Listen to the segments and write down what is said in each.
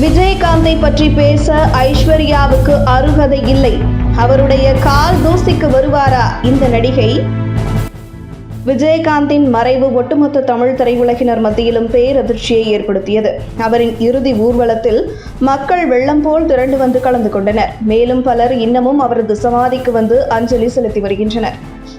விஜயகாந்தை பற்றி பேச ஐஸ்வர்யாவுக்கு அருகதை இல்லை. அவருடைய கால் தூசிக்கு வருவாரா இந்த நடிகை? விஜயகாந்தின் மறைவு ஒட்டுமொத்த தமிழ் திரையுலகினர் மத்தியிலும் பேரதிர்ச்சியை ஏற்படுத்தியது. அவரின் இறுதி ஊர்வலத்தில் மக்கள் வெள்ளம் போல் திரண்டு வந்து கலந்து கொண்டனர். மேலும் பலர் இன்னமும் அவரது சமாதிக்கு வந்து அஞ்சலி செலுத்தி வருகின்றனர்.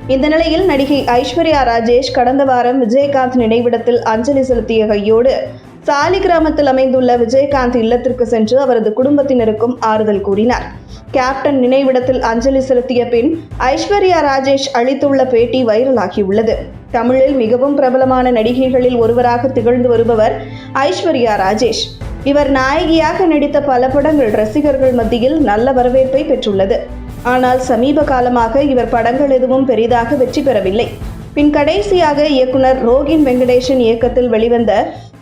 இந்த நிலையில் நடிகை ஐஸ்வர்யா ராஜேஷ் கடந்த வாரம் விஜயகாந்த் நினைவிடத்தில் அஞ்சலி செலுத்திய கையோடு சாலி கிராமத்தில் அமைந்துள்ள விஜயகாந்த் இல்லத்திற்கு சென்று அவரது குடும்பத்தினருக்கும் ஆறுதல் கூறினார். கேப்டன் நினைவிடத்தில் அஞ்சலி செலுத்திய பின் ஐஸ்வர்யா ராஜேஷ் அளித்துள்ள பேட்டி வைரலாகியுள்ளது. தமிழில் மிகவும் பிரபலமான நடிகைகளில் ஒருவராக திகழ்ந்து வருபவர் ஐஸ்வர்யா ராஜேஷ். இவர் நாயகியாக நடித்த பல படங்கள் ரசிகர்கள் மத்தியில் நல்ல வரவேற்பை பெற்றுள்ளது. ஆனால் சமீப காலமாக இவர் படங்கள் எதுவும் பெரிதாக வெற்றி பெறவில்லை. பின் கடைசியாக இயக்குனர் ரோகின் வெங்கடேஷன் இயக்கத்தில் வெளிவந்த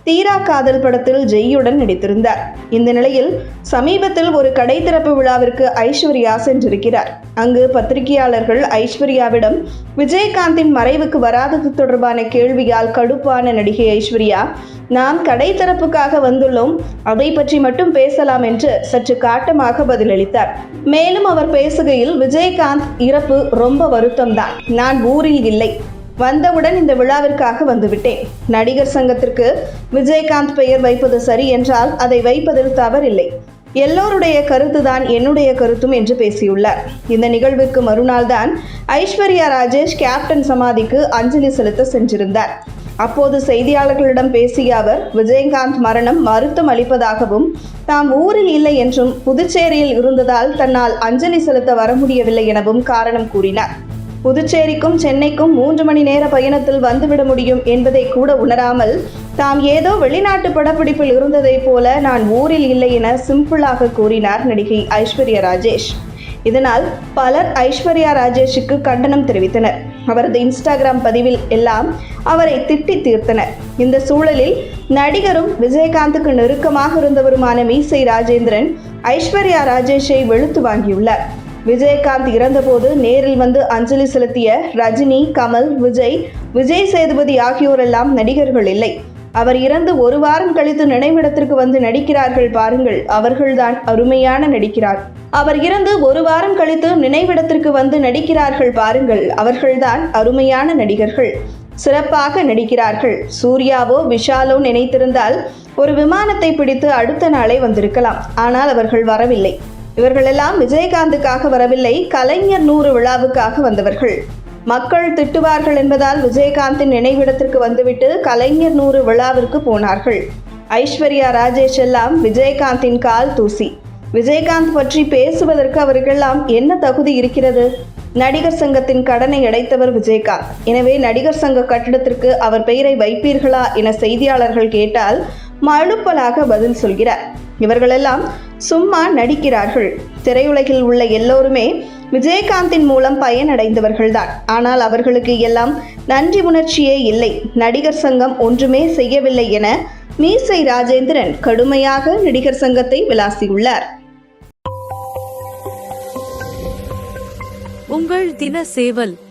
தீரா காதல் படத்தில் ஜெய்யுடன் நடித்திருந்தார். இந்த நிலையில் சமீபத்தில் ஒரு கடை திறப்பு விழாவிற்கு ஐஸ்வர்யா சென்றிருக்கிறார். அங்கு பத்திரிகையாளர்கள் ஐஸ்வர்யாவிடம் விஜயகாந்தின் மறைவுக்கு வராதது தொடர்பான கேள்வியால் கடுப்பான நடிகை ஐஸ்வர்யா நாம் கடை தரப்புக்காக வந்துள்ளோம். அதை பற்றி மட்டும் பேசலாம் என்று சற்று காட்டமாக பதிலளித்தார். மேலும் அவர் பேசுகையில் விஜயகாந்த் இறப்பு ரொம்ப வருத்தம்தான். நான் ஊரில் இல்லை. வந்தவுடன் இந்த விழாவிற்காக வந்துவிட்டேன். நடிகர் சங்கத்திற்கு விஜயகாந்த் பெயர் வைப்பது சரி என்றால் அதை வைப்பதில் தவறில்லை. எல்லோருடைய கருத்துதான் என்னுடைய கருத்தும் என்று பேசியுள்ளார். இந்த நிகழ்வுக்கு மறுநாள் தான் ஐஸ்வர்யா ராஜேஷ் கேப்டன் சமாதிக்கு அஞ்சலி செலுத்த சென்றிருந்தார். அப்போது செய்தியாளர்களிடம் பேசிய அவர் விஜயகாந்த் மரணம் வருத்தம் அளிப்பதாகவும் தாம் ஊரில் இல்லை என்றும் புதுச்சேரியில் இருந்ததால் தன்னால் அஞ்சலி செலுத்த வர முடியவில்லை எனவும் காரணம் கூறினார். புதுச்சேரிக்கும் சென்னைக்கும் மூன்று மணி நேர பயணத்தில் வந்துவிட முடியும் என்பதை கூட உணராமல் தாம் ஏதோ வெளிநாட்டு படப்பிடிப்பில் இருந்ததைப் போல நான் ஊரில் இல்லை என சிம்பிளாக கூறினார் நடிகை ஐஸ்வர்யா ராஜேஷ். இதனால் பலர் ஐஸ்வர்யா ராஜேஷுக்கு கண்டனம் தெரிவித்தனர். அவரது இன்ஸ்டாகிராம் பதிவில் எல்லாம் அவரை திட்டி தீர்த்தனர். இந்த சூழலில் நடிகரும் விஜயகாந்துக்கு நெருக்கமாக இருந்தவருமான மீசை ராஜேந்திரன் ஐஸ்வர்யா ராஜேஷை வெளுத்து வாங்கியுள்ளார். விஜயகாந்த் இறந்தபோது நேரில் வந்து அஞ்சலி செலுத்திய ரஜினி கமல் விஜய் விஜய் சேதுபதி ஆகியோரெல்லாம் நடிகர்கள் இல்லை. அவர் இறந்து ஒரு வாரம் கழித்து நினைவிடத்திற்கு வந்து நடிக்கிறார்கள் பாருங்கள் அவர்கள்தான் அருமையான நடிக்கிறார். அவர் இறந்து ஒரு வாரம் கழித்து நினைவிடத்திற்கு வந்து நடிக்கிறார்கள் பாருங்கள் அவர்கள்தான் அருமையான நடிகர்கள். சிறப்பாக நடிக்கிறார்கள். சூர்யாவோ விஷாலோ நினைத்திருந்தால் ஒரு விமானத்தை பிடித்து அடுத்த நாளே வந்திருக்கலாம். ஆனால் அவர்கள் வரவில்லை. இவர்களெல்லாம் விஜயகாந்துக்காக வரவில்லை கலைஞர் நூறு விழாவுக்காக வந்தவர்கள். மக்கள் திட்டுவார்கள் என்பதால் விஜயகாந்தின் நினைவிடத்திற்கு வந்துவிட்டு கலைஞர் நூறு விழாவிற்கு போனார்கள். ஐஸ்வர்யா ராஜேஷ் எல்லாம் விஜயகாந்தின் கால் தூசி. விஜயகாந்த் பற்றி பேசுவதற்கு அவர்களெல்லாம் என்ன தகுதி இருக்கிறது? நடிகர் சங்கத்தின் கடனை அடைத்தவர் விஜயகாந்த். எனவே நடிகர் சங்க கட்டிடத்திற்கு அவர் பெயரை வைப்பீர்களா என செய்தியாளர்கள் கேட்டால் மழுப்பலாக பதில் சொல்கிறார். இவர்களெல்லாம் சும்மா நடிக்கிறார்கள். திரையுலகில் உள்ள எல்லோருமே விஜயகாந்தின் மூலம் பயனடைந்தவர்கள்தான். ஆனால் அவர்களுக்கு எல்லாம் நன்றி உணர்ச்சியே இல்லை. நடிகர் சங்கம் ஒன்றுமே செய்யவில்லை என மீசை ராஜேந்திரன் கடுமையாக நடிகர் சங்கத்தை விளாசியுள்ளார். உங்கள் தின சேவல்